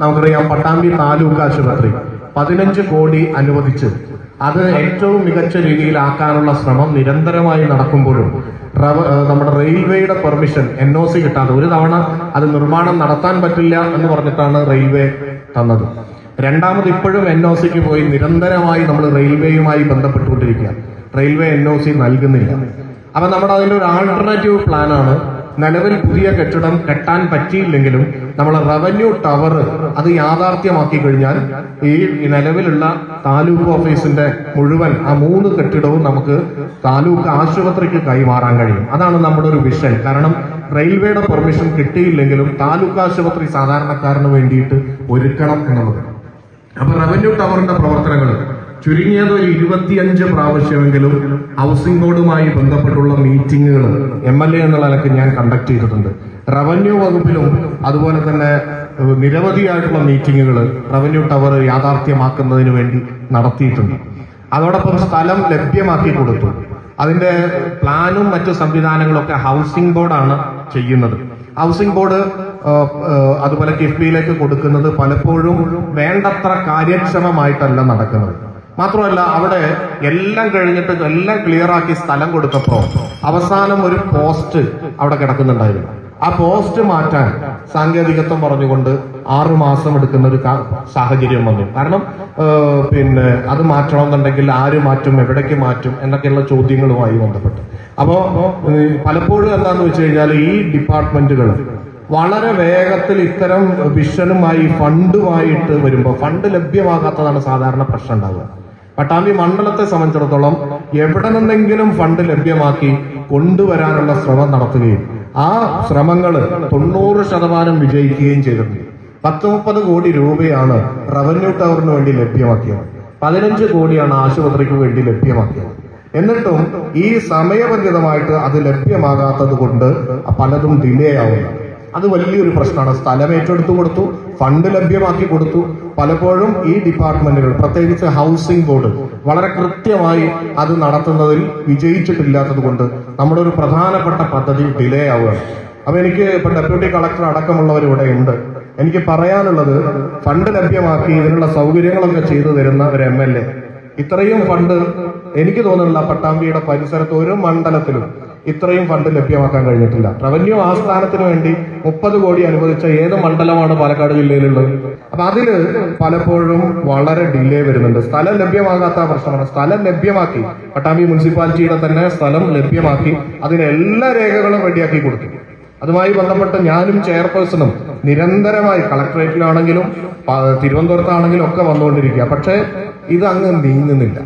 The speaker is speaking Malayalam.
നമുക്കറിയാം പട്ടാമ്പി താലൂക്ക് ആശുപത്രി പതിനഞ്ച് കോടി അനുവദിച്ച് അത് ഏറ്റവും മികച്ച രീതിയിലാക്കാനുള്ള ശ്രമം നിരന്തരമായി നടക്കുമ്പോഴും നമ്മുടെ റെയിൽവേയുടെ പെർമിഷൻ എൻ ഒ സി കിട്ടാതെ ഒരു തവണ അത് നിർമ്മാണം നടത്താൻ പറ്റില്ല എന്ന് പറഞ്ഞിട്ടാണ് റെയിൽവേ തന്നത്. രണ്ടാമത് ഇപ്പോഴും എൻ ഒ സിക്ക് പോയി നിരന്തരമായി നമ്മൾ റെയിൽവേയുമായി ബന്ധപ്പെട്ടുകൊണ്ടിരിക്കുക. റെയിൽവേ എൻ ഒ സി നൽകുന്നില്ല. അപ്പൊ നമ്മുടെ അതിന്റെ ഒരു ആൾട്ടർനേറ്റീവ് പ്ലാനാണ് നിലവിൽ പുതിയ കെട്ടിടം കെട്ടാൻ പറ്റിയില്ലെങ്കിലും നമ്മൾ റവന്യൂ ടവർ അത് യാഥാർത്ഥ്യമാക്കി കഴിഞ്ഞാൽ ഈ നിലവിലുള്ള താലൂക്ക് ഓഫീസിന്റെ മുഴുവൻ ആ മൂന്ന് കെട്ടിടവും നമുക്ക് താലൂക്ക് ആശുപത്രിക്ക് കൈമാറാൻ കഴിയും. അതാണ് നമ്മുടെ ഒരു വിഷൻ കാരണം റെയിൽവേയുടെ പെർമിഷൻ കിട്ടിയില്ലെങ്കിലും താലൂക്ക് ആശുപത്രി സാധാരണക്കാരന് വേണ്ടിയിട്ട് ഒരുക്കണം എന്നുള്ളത്. അപ്പൊ റവന്യൂ ടവറിന്റെ പ്രവർത്തനങ്ങൾ ചുരുങ്ങിയത് ഒരു ഇരുപത്തിയഞ്ച് പ്രാവശ്യമെങ്കിലും ഹൗസിംഗ് ബോർഡുമായി ബന്ധപ്പെട്ടുള്ള മീറ്റിങ്ങുകൾ എം എൽ എ എന്നുള്ള നിലയ്ക്ക് ഞാൻ കണ്ടക്ട് ചെയ്തിട്ടുണ്ട്. റവന്യൂ വകുപ്പിലും അതുപോലെ തന്നെ നിരവധിയായിട്ടുള്ള മീറ്റിങ്ങുകൾ റവന്യൂ ടവർ യാഥാർത്ഥ്യമാക്കുന്നതിന് വേണ്ടി നടത്തിയിട്ടുണ്ട്. അതോടൊപ്പം സ്ഥലം ലഭ്യമാക്കി കൊടുത്തു. അതിന്റെ പ്ലാനും മറ്റു സംവിധാനങ്ങളൊക്കെ ഹൗസിംഗ് ബോർഡാണ് ചെയ്യുന്നത്. ഹൗസിംഗ് ബോർഡ് അതുപോലെ കിഫ്ബിയിലേക്ക് കൊടുക്കുന്നത് പലപ്പോഴും വേണ്ടത്ര കാര്യക്ഷമമായിട്ടല്ല നടക്കുന്നത്. മാത്രമല്ല അവിടെ എല്ലാം കഴിഞ്ഞിട്ട് എല്ലാം ക്ലിയർ ആക്കി സ്ഥലം കൊടുത്തപ്പോ അവസാനം ഒരു പോസ്റ്റ് അവിടെ കിടക്കുന്നുണ്ടായിരുന്നു. ആ പോസ്റ്റ് മാറ്റാൻ സാങ്കേതികത്വം പറഞ്ഞുകൊണ്ട് ആറു മാസം എടുക്കുന്ന ഒരു സാഹചര്യം വന്നു. കാരണം പിന്നെ അത് മാറ്റണമെന്നുണ്ടെങ്കിൽ ആര് മാറ്റും എവിടേക്ക് മാറ്റും എന്നൊക്കെയുള്ള ചോദ്യങ്ങളുമായി ബന്ധപ്പെട്ട്. അപ്പോ പലപ്പോഴും എന്താന്ന് വെച്ച് കഴിഞ്ഞാൽ ഈ ഡിപ്പാർട്ട്മെന്റുകൾ വളരെ വേഗത്തിൽ ഇത്തരം വിഷനുമായി ഫണ്ടുമായിട്ട് വരുമ്പോൾ ഫണ്ട് ലഭ്യമാകാത്തതാണ് സാധാരണ പ്രശ്നം ഉണ്ടാവുക. പട്ടാമ്പി മണ്ഡലത്തെ സംബന്ധിച്ചിടത്തോളം എവിടെ നിന്നെങ്കിലും ഫണ്ട് ലഭ്യമാക്കി കൊണ്ടുവരാനുള്ള ശ്രമം നടത്തുകയും ആ ശ്രമങ്ങൾ തൊണ്ണൂറ് ശതമാനം വിജയിക്കുകയും ചെയ്തിട്ടുണ്ട്. പത്ത് മുപ്പത് കോടി രൂപയാണ് റവന്യൂ ടവറിന് വേണ്ടി ലഭ്യമാക്കിയത്. പതിനഞ്ച് കോടിയാണ് ആശുപത്രിക്ക് വേണ്ടി ലഭ്യമാക്കിയത്. എന്നിട്ടും ഈ സമയബന്ധിതമായിട്ട് അത് ലഭ്യമാകാത്തത് കൊണ്ട് പലതും ഡിലേ ആവുന്നു അത് വലിയൊരു പ്രശ്നമാണ്. സ്ഥലം ഏറ്റെടുത്തു കൊടുത്തു. ഫണ്ട് ലഭ്യമാക്കി കൊടുത്തു. പലപ്പോഴും ഈ ഡിപ്പാർട്ട്മെന്റുകൾ പ്രത്യേകിച്ച് ഹൗസിംഗ് ബോർഡ് വളരെ കൃത്യമായി അത് നടത്തുന്നതിൽ വിജയിച്ചിട്ടില്ലാത്തത് കൊണ്ട് നമ്മുടെ ഒരു പ്രധാനപ്പെട്ട പദ്ധതി ഡിലേ ആവുകയാണ്. അപ്പൊ എനിക്ക് ഇപ്പൊ ഡെപ്യൂട്ടി കളക്ടർ അടക്കമുള്ളവർ ഇവിടെ ഉണ്ട്. എനിക്ക് പറയാനുള്ളത് ഫണ്ട് ലഭ്യമാക്കി ഇതിനുള്ള സൗകര്യങ്ങളൊക്കെ ചെയ്തു തരുന്ന ഒരു എം എൽ എ ഇത്രയും ഫണ്ട് എനിക്ക് തോന്നുന്നില്ല പട്ടാമ്പിയുടെ പരിസരത്ത് ഒരു മണ്ഡലത്തിലും ഇത്രയും ഫണ്ട് ലഭ്യമാക്കാൻ കഴിഞ്ഞിട്ടില്ല. റവന്യൂ ആസ്ഥാനത്തിന് വേണ്ടി മുപ്പത് കോടി അനുവദിച്ച ഏത് മണ്ഡലമാണ് പാലക്കാട് ജില്ലയിലുള്ളത്? അപ്പൊ അതിൽ പലപ്പോഴും വളരെ ഡിലേ വരുന്നുണ്ട്. സ്ഥലം ലഭ്യമാകാത്ത പ്രശ്നമാണ്. സ്ഥലം ലഭ്യമാക്കി. പട്ടാമ്പി മുനിസിപ്പാലിറ്റിയുടെ തന്നെ സ്ഥലം ലഭ്യമാക്കി. അതിന് എല്ലാ രേഖകളും റെഡിയാക്കി കൊടുത്തു. അതുമായി ബന്ധപ്പെട്ട് ഞാനും ചെയർപേഴ്സണും നിരന്തരമായി കളക്ടറേറ്റിലാണെങ്കിലും തിരുവനന്തപുരത്താണെങ്കിലും ഒക്കെ വന്നുകൊണ്ടിരിക്കുക. പക്ഷേ ഇത് അങ്ങ് നീങ്ങുന്നില്ല.